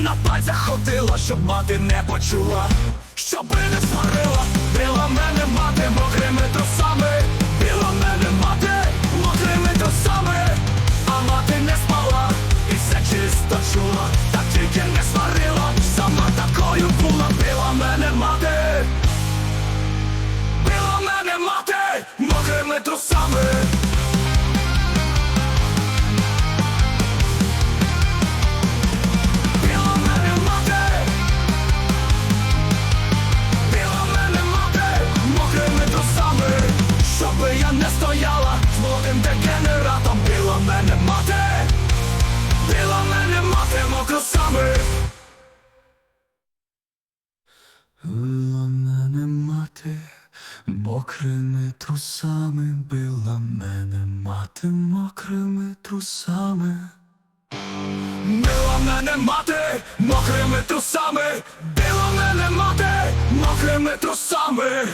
на пальцях ходила, щоб мати не почула, щоби не сварила, била мене мати мокрими трусами, била мене мати мокрими трусами, а мати не спала і все чисто чула, мокрими била мене мати, мокрими трусами. Била мене мати мокрими трусами, била мене мати мокрими трусами.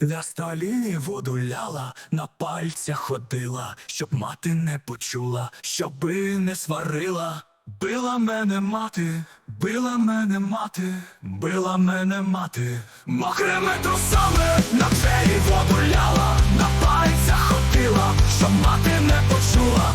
На столі воду ляла, на пальцях ходила, щоб мати не почула, щоби не сварила. Била мене мати, била мене мати, била мене мати, мокрими трусами на двері воду ляла, на пальцях ходила, щоб мати не почула.